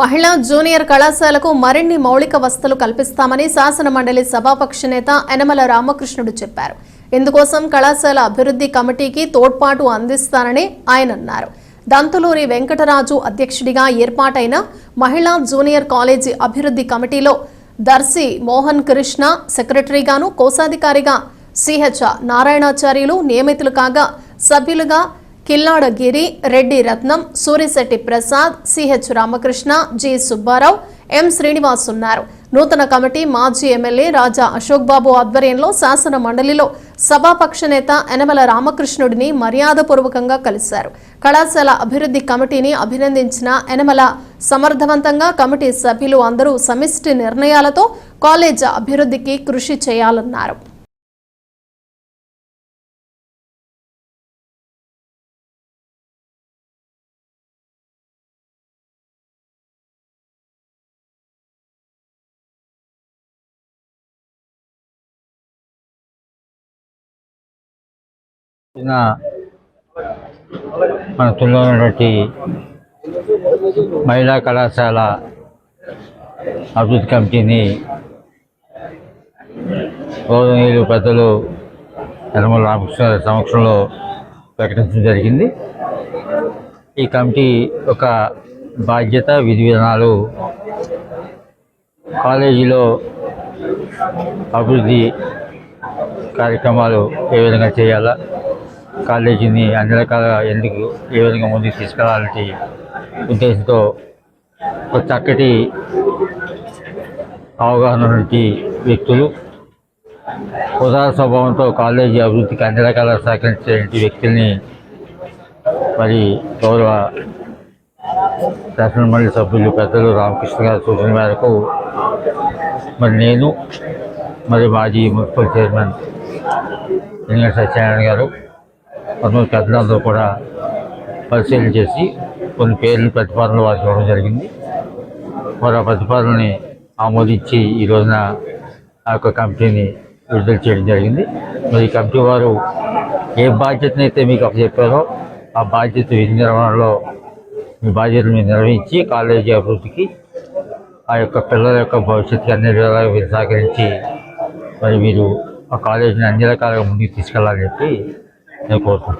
మహిళా జూనియర్ కళాశాలకు మరిన్ని మౌలిక వసతులు కల్పిస్తామని శాసన మండలి సభాపక్ష నేత యనమల రామకృష్ణుడు చెప్పారు. ఇందుకోసం కళాశాల అభివృద్ధి కమిటీకి తోడ్పాటు అందిస్తానని ఆయన అన్నారు. దంతులూరి వెంకటరాజు అధ్యక్షుడిగా ఏర్పాటైన మహిళా జూనియర్ కాలేజీ అభివృద్ధి కమిటీలో దర్శి మోహన్ కృష్ణ సెక్రటరీగాను కోశాధికారిగా సిహెచ్ నారాయణాచార్యులు నియమితులు కాగా సభ్యులుగా Killada Giri Reddy Ratnam Surisetti Prasad C H Ramakrishna G Subbarao M Srinivas ఉన్నారు. నూతన కమిటీ మాజీ ఎమ్మెల్యే రాజా అశోక్ బాబు ఆధ్వర్యంలో శాసన మండలిలో సభాపక్ష నేత యనమల రామకృష్ణుడిని మర్యాదపూర్వకంగా కలిశారు. కళాశాల అభివృద్ధి కమిటీని అభినందించిన యనమల సమర్థవంతంగా కమిటీ సభ్యులు అందరూ సమిష్టి నిర్ణయాలతో కాలేజ్ అభివృద్ధికి కృషి చేయాలన్నారు. మన తుల్లో ఉన్నటువంటి మహిళా కళాశాల అభివృద్ధి కమిటీని గౌరవనీయులు పెద్దలు యనమల రామకృష్ణ సమక్షంలో ప్రకటించడం జరిగింది. ఈ కమిటీ ఒక బాధ్యత విధి విధానాలు కాలేజీలో అభివృద్ధి కార్యక్రమాలు ఏ విధంగా చేయాలా కాలేజీని అన్ని రకాల ఎందుకు ఏ విధంగా ముందుకు తీసుకెళ్ళాలంటే ఉద్దేశంతో ఒక చక్కటి అవగాహన నుండి వ్యక్తులు ఉదార స్వభావంతో కాలేజీ అభివృద్ధికి అన్ని రకాల సహకరించేటువంటి వ్యక్తుల్ని మరి గౌరవ శాసనమండలి సభ్యులు పెద్దలు రామకృష్ణ గారి సూచన మేరకు మరి నేను మరి మాజీ మున్సిపల్ చైర్మన్ ఎన్నికల సత్యనారాయణ గారు కొంతమంది పెద్దలందరూ కూడా పరిశీలన చేసి కొన్ని పేర్లు ప్రతిపాదనలు వారికి ఇవ్వడం జరిగింది. వారు ఆ ప్రతిపాదనని ఆమోదించి ఈ రోజున ఆ యొక్క కమిటీని విడుదల చేయడం జరిగింది. మరి ఈ కమిటీ వారు ఏ బాధ్యతనైతే మీకు అప్పచెప్పారో ఆ బాధ్యత విధి నిర్వహణలో మీ బాధ్యతలు మీరు నిర్వహించి కాలేజీ అభివృద్ధికి ఆ యొక్క పిల్లల యొక్క భవిష్యత్తుకి అన్ని విధాలుగా మీరు సహకరించి మరి మీరు ఆ కాలేజీని అన్ని రకాలుగా ముందుకు తీసుకెళ్ళాలని చెప్పి 那个锅很